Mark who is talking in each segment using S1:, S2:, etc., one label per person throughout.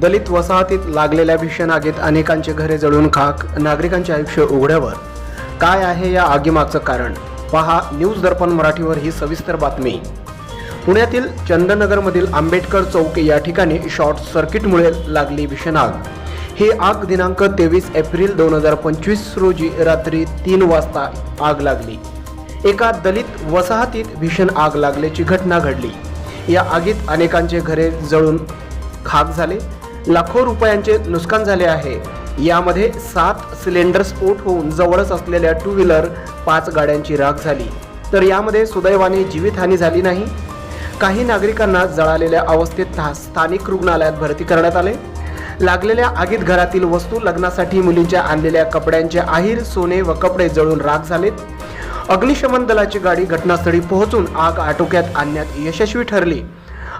S1: दलित वसाहतीत लागलेल्या भीषण आगीत अनेकांचे घरे जळून खाक नागरिकांचे आयुष्य उघड्यावर. काय आहे या आगीमागचं कारण? पहा न्यूज दर्पण मराठीवर ही सविस्तर बातमी. पुण्यातील चंदनगरमधील आंबेडकर चौक या ठिकाणी शॉर्ट सर्किटमुळे लागली भीषण आग. ही आग दिनांक तेवीस एप्रिल दोन हजार पंचवीस रोजी रात्री तीन वाजता आग लागली. एका दलित वसाहतीत भीषण आग लागल्याची घटना घडली. या आगीत अनेकांचे घरे जळून खाक झाले. लाखो रुपयांचे नुकसान झाले आहे. यामध्ये सात सिलेंडर स्फोट होऊन जवळच असलेल्या टू व्हीलर पाच गाड्यांची राख झाली. तर यामध्ये सुदैवाने जीवितहानी झाली नाही. काही नागरिकांना जळालेल्या अवस्थेत स्थानिक रुग्णालयात भरती करण्यात आले. लागलेल्या आगीत घरातील वस्तू लग्नासाठी मुलींच्या आणलेल्या कपड्यांचे आहेर सोने व कपडे जळून राख झालेत. अग्निशमन दलाची गाडी घटनास्थळी पोहोचून आग आटोक्यात आणण्यात यशस्वी ठरली.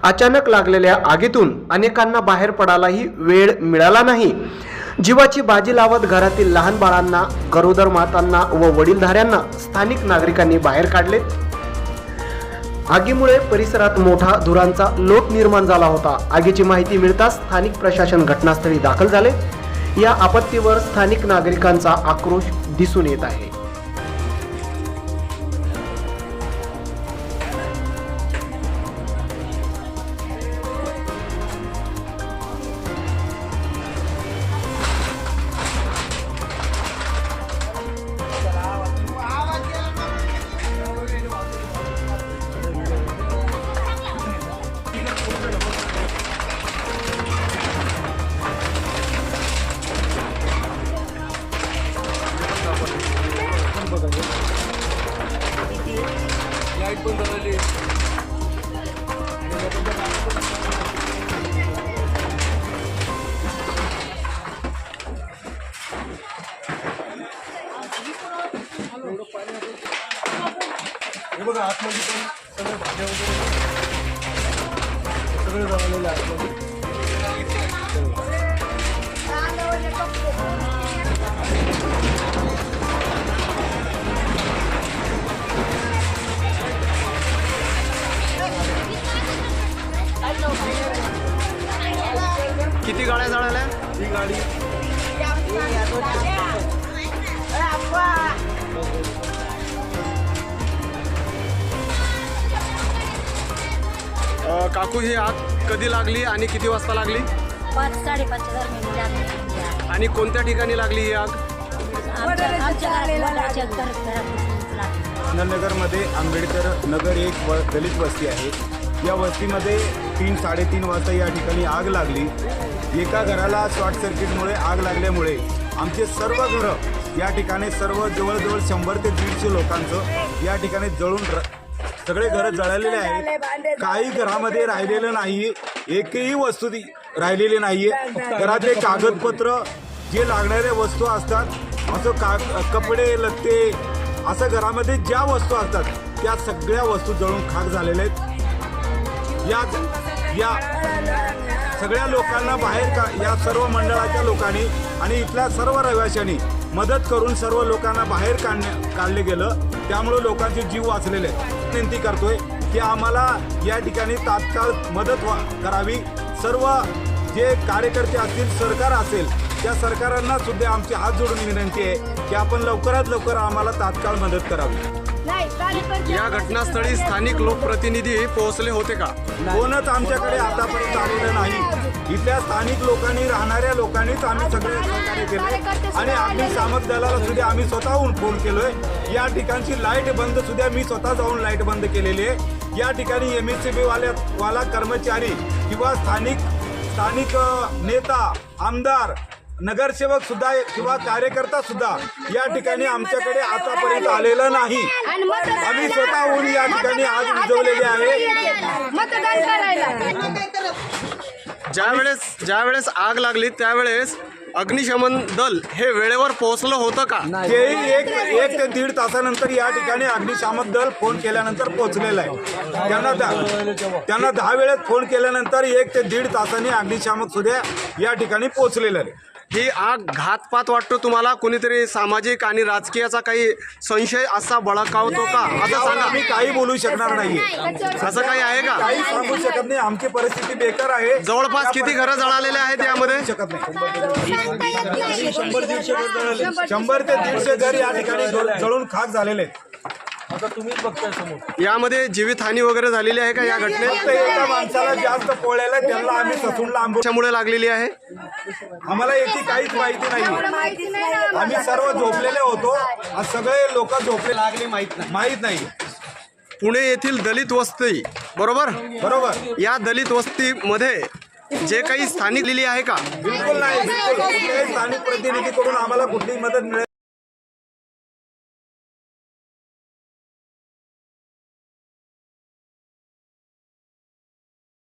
S1: अचानक लागलेल्या आगीतून अनेकांना बाहेर पडायलाही वेळ मिळाला नाही. जीवाची बाजी लावत घरातील लहान बाळांना गरोदर मातांना व वडीलधाऱ्यांना स्थानिक नागरिकांनी बाहेर काढले. आगीमुळे परिसरात मोठा धुरांचा लोट निर्माण झाला होता. आगीची माहिती मिळताच स्थानिक प्रशासन घटनास्थळी दाखल झाले. या आपत्तीवर स्थानिक नागरिकांचा आक्रोश दिसून येत आहे.
S2: लाइट पण झालेली हे बघा आतमध्ये पण सगळं भाज्या वगैरे सगळं जळालेलं आहे. आतमध्ये
S1: किती गाड्या जळाल्या?
S2: ही गाडी
S1: काकू ही आग कधी लागली आणि किती वाजता लागली?
S3: पाच दरम्यान लागली.
S1: आणि कोणत्या ठिकाणी लागली ही आग?
S3: आमच्या आमच्या घरात वडाच्या घर घरापासूनच लागली.
S4: चंदनगरमध्ये आंबेडकर नगर एक व दलित वस्ती आहे. या वस्तीमध्ये तीन साडेतीन वाजता या ठिकाणी आग लागली. एका घराला शॉर्ट सर्किटमुळे आग लागल्यामुळे आमचे सर्व घरं या ठिकाणी सर्व जवळजवळ शंभर ते दीडशे लोकांचं या ठिकाणी जळून सगळे घरं जळालेले आहेत. काही घरामध्ये राहिलेलं नाही एकही वस्तू राहिलेली नाहीये. घरातले कागदपत्र जे लागणाऱ्या वस्तू असतात असं का कपडे लत्ते असं घरामध्ये ज्या वस्तू असतात त्या सगळ्या वस्तू जळून खाक झालेल्या आहेत. या या सगळ्या लोकांना बाहेर का या सर्व मंडळाच्या लोकांनी आणि इथल्या सर्व रहिवाशांनी मदत करून सर्व लोकांना बाहेर काढण्या काढले गेलं. त्यामुळे लोकांचे जीव वाचलेले आहेत. विनंती करतोय की आम्हाला या ठिकाणी तात्काळ मदत व्हा करावी. सर्व जे कार्यकर्ते असतील सरकार असेल त्या सरकारांना सुद्धा आमची हात जोडून विनंती आहे की आपण लवकरात लवकर आम्हाला तात्काळ मदत करावी.
S1: या घटनास्थळी स्थानिक लोकप्रतिनिधी पोहोचले होते का?
S4: कोणच आमच्याकडे आतापर्यंत आलेलं नाही. इथल्या स्थानिक लोकांनी राहणाऱ्या लोकांनीच आम्ही सगळे सहकार्य केले आणि अग्निशामक दलाला सुद्धा आम्ही स्वतःहून फोन केलोय. या ठिकाणची लाइट बंद सुद्धा मी स्वतः जाऊन लाइट बंद केलेली आहे. या ठिकाणी एम एस सी बी वाल्या वाला कर्मचारी किंवा स्थानिक स्थानिक नेता आमदार नगरसेवक सुद्धा किंवा कार्यकर्ता सुद्धा या ठिकाणी आमच्याकडे आतापर्यंत आलेलं नाही. आम्ही स्वतःहून या ठिकाणी आज विजवलेले आहे.
S5: मतदान करायला.
S1: ज्या वेळेस ज्या वेळेस आग लागली त्यावेळेस अग्निशमन दल हे वेळेवर पोहोचलं होतं का?
S4: तेही एक एक ते दीड तासानंतर या ठिकाणी अग्निशामक दल फोन केल्यानंतर पोहोचलेलं आहे. त्यांना दा- त्यांना दहा वेळेत फोन केल्यानंतर एक ते दीड तासांनी अग्निशामक सुद्धा या ठिकाणी पोहोचलेलं आहे.
S6: ही आग घातपात वाटतो तुम्हाला? कोणीतरी सामाजिक आणि राजकीयाचा काही संशय असा बळकावतो का? असं सांगा.
S4: आम्ही काही बोलू शकणार नाहीये.
S6: असं काही आहे का?
S4: काही सांगू शकत नाही. आमची परिस्थिती बेकार आहे.
S6: जवळपास किती घरं जळालेले आहेत यामध्ये?
S4: शकत नाही.
S2: शंभर दीडशे घर जळाले
S4: शंभर ते दीडशे घर या ठिकाणी जळ- जळून खाक झालेले आहेत.
S2: आता तुम्हीच बघताय समोर.
S6: यामध्ये जीवितहानी वगैरे झालेली आहे का या
S4: फक्त
S6: घटनेत
S4: एका माणसाला जास्त पोळलेलं आहे, त्यांना आम्ही ससून लांब
S6: कशामुळे लागलेली आहे?
S4: आम्हाला याची काहीच माहिती नाही
S3: माहिती नाही ना
S4: आम्ही सर्व झोपलेले होतो. आज सगळे लोक झोपले. लागले माहीत नाही. माहीत नाही.
S6: पुणे येथील दलित वस्ती बरोबर?
S4: बरोबर.
S6: या दलित वस्तीमध्ये जे काही स्थानिक लिहिली आहे का?
S4: बिलकुल नाही. बिलकुल कुठल्याही स्थानिक प्रतिनिधीकडून आम्हाला कुठलीही मदत मिळेल